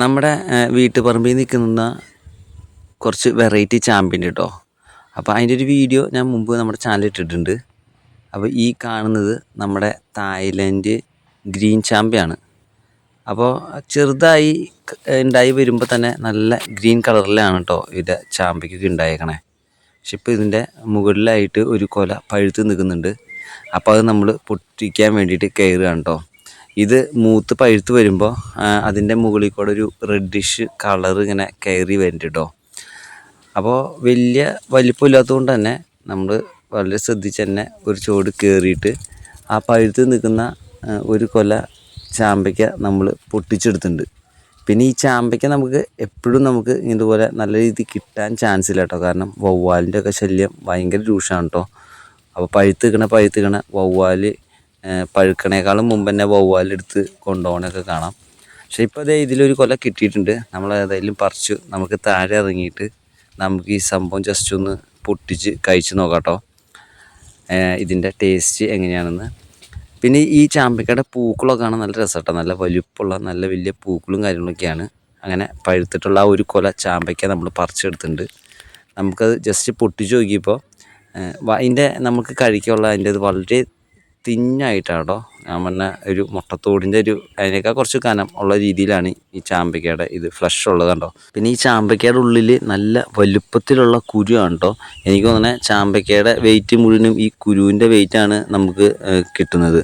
നമ്മുടെ വീട്ടുപറമ്പിൽ നിൽക്കുന്ന കുറച്ച് വെറൈറ്റി ചാമ്പ്യൻ കേട്ടോ അപ്പോൾ അതിന്റെ ഒരു വീഡിയോ ഞാൻ മുമ്പ് നമ്മുടെ ചാനൽ ഇട്ടിട്ടുണ്ട്. അപ്പോൾ ഈ കാണുന്നത് നമ്മുടെ തായ്ലൻഡ് ഗ്രീൻ ചാമ്പ്യാണ് അപ്പോൾ ചെറുതായി ഉണ്ടായി വരുമ്പോൾ തന്നെ നല്ല ഗ്രീൻ കളറിലാണ് കേട്ടോ ഇതിന്റെ ചാമ്പയ്ക്കൊക്കെ ഉണ്ടായേക്കണേ. പക്ഷെ ഇപ്പോൾ ഇതിന്റെ മുകളിലായിട്ട് ഒരു കൊല പഴുത്ത് നിൽക്കുന്നുണ്ട്. അപ്പോൾ അത് നമ്മൾ പൊട്ടിക്കാൻ വേണ്ടിയിട്ട് കയറുകയാണ് കേട്ടോ ഇത് മൂത്ത് പഴുത്ത് വരുമ്പോൾ അതിന്റെ മുകളിൽ കൂടെ ഒരു റെഡിഷ് കളർ ഇങ്ങനെ കയറി വരുന്നുണ്ട് കേട്ടോ അപ്പോൾ വലിയ വലിപ്പമില്ലാത്തതുകൊണ്ട് തന്നെ നമ്മൾ വളരെ ശ്രദ്ധിച്ച് തന്നെ ഒരു ചുവട് കയറിയിട്ട് ആ പഴുത്ത് നിൽക്കുന്ന ഒരു കൊല ചാമ്പയ്ക്ക നമ്മൾ പൊട്ടിച്ചെടുത്തിട്ടുണ്ട്. പിന്നെ ഈ ചാമ്പയ്ക്ക നമുക്ക് എപ്പോഴും നമുക്ക് ഇതുപോലെ നല്ല രീതിയിൽ കിട്ടാൻ ചാൻസ് ഇല്ല കേട്ടോ കാരണം വവ്വാലിന്റെ ഒക്കെ ശല്യം ഭയങ്കര രൂക്ഷമാണ് കേട്ടോ അപ്പോൾ പഴുത്ത് നിൽക്കണ പഴുത്ത് നിൽക്കണ വവ്വാൽ പഴുക്കണേക്കാളും മുമ്പ് തന്നെ വവ്വാലെടുത്ത് കൊണ്ടുപോകണമൊക്കെ കാണാം. പക്ഷേ ഇപ്പോൾ അതേ ഇതിലൊരു കൊല കിട്ടിയിട്ടുണ്ട്. നമ്മൾ ഏതായാലും പറിച്ചു. നമുക്ക് താഴെ ഇറങ്ങിയിട്ട് നമുക്ക് ഈ സംഭവം ജസ്റ്റ് ഒന്ന് പൊട്ടിച്ച് കഴിച്ച് നോക്കാട്ടോ. കേട്ടോ ഇതിന്റെ ടേസ്റ്റ് എങ്ങനെയാണെന്ന്. പിന്നെ ഈ ചാമ്പയ്ക്കയുടെ പൂക്കളൊക്കെ ആണ് നല്ല രസമാട്ടോ നല്ല വലുപ്പമുള്ള നല്ല വലിയ പൂക്കളും കാര്യങ്ങളൊക്കെയാണ്. അങ്ങനെ പഴുത്തിട്ടുള്ള ആ ഒരു കൊല ചാമ്പയ്ക്ക നമ്മൾ പറിച്ചെടുത്തിട്ടുണ്ട്. നമുക്കത് ജസ്റ്റ് പൊട്ടിച്ച് നോക്കിയപ്പോൾ അതിന്റെ നമുക്ക് കഴിക്കാനുള്ള അതിന്റെ അത് വളരെ തിന്നായിട്ടാണ് ഞാൻ പറഞ്ഞ ഒരു മുട്ടത്തോടിന്റെ ഒരു അതിനേക്കാൾ കുറച്ച് കനം ഉള്ള രീതിയിലാണ് ഈ ചാമ്പയ്ക്കയുടെ ഇത് ഫ്ലഷ് ഉള്ളത് കണ്ടോ? പിന്നെ ഈ ചാമ്പയ്ക്കയുടെ ഉള്ളിൽ നല്ല വലുപ്പത്തിലുള്ള കുരുവാണ് കേട്ടോ എനിക്ക് തോന്നുന്നത് ചാമ്പയ്ക്കയുടെ വെയിറ്റ് മുഴുവനും ഈ കുരുവിന്റെ വെയിറ്റാണ് നമുക്ക് കിട്ടുന്നത്.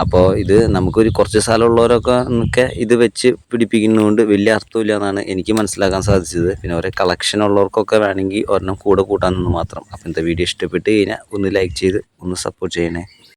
അപ്പോൾ ഇത് നമുക്കൊരു കുറച്ച് സ്ഥലമുള്ളവരൊക്കെ ഒക്കെ ഇത് വെച്ച് പിടിപ്പിക്കുന്നതുകൊണ്ട് വലിയ അർത്ഥമില്ല എന്നാണ് എനിക്ക് മനസ്സിലാക്കാൻ സാധിച്ചത്. പിന്നെ ഒരേ കളക്ഷൻ ഉള്ളവർക്കൊക്കെ വേണമെങ്കിൽ ഒരെണ്ണം കൂടെ കൂട്ടാമെന്ന് മാത്രം. അപ്പോൾ ഇന്നത്തെ വീഡിയോ ഇഷ്ടപ്പെട്ട് കഴിഞ്ഞാൽ ഒന്ന് ലൈക്ക് ചെയ്ത് ഒന്ന് സപ്പോർട്ട് ചെയ്യണേ.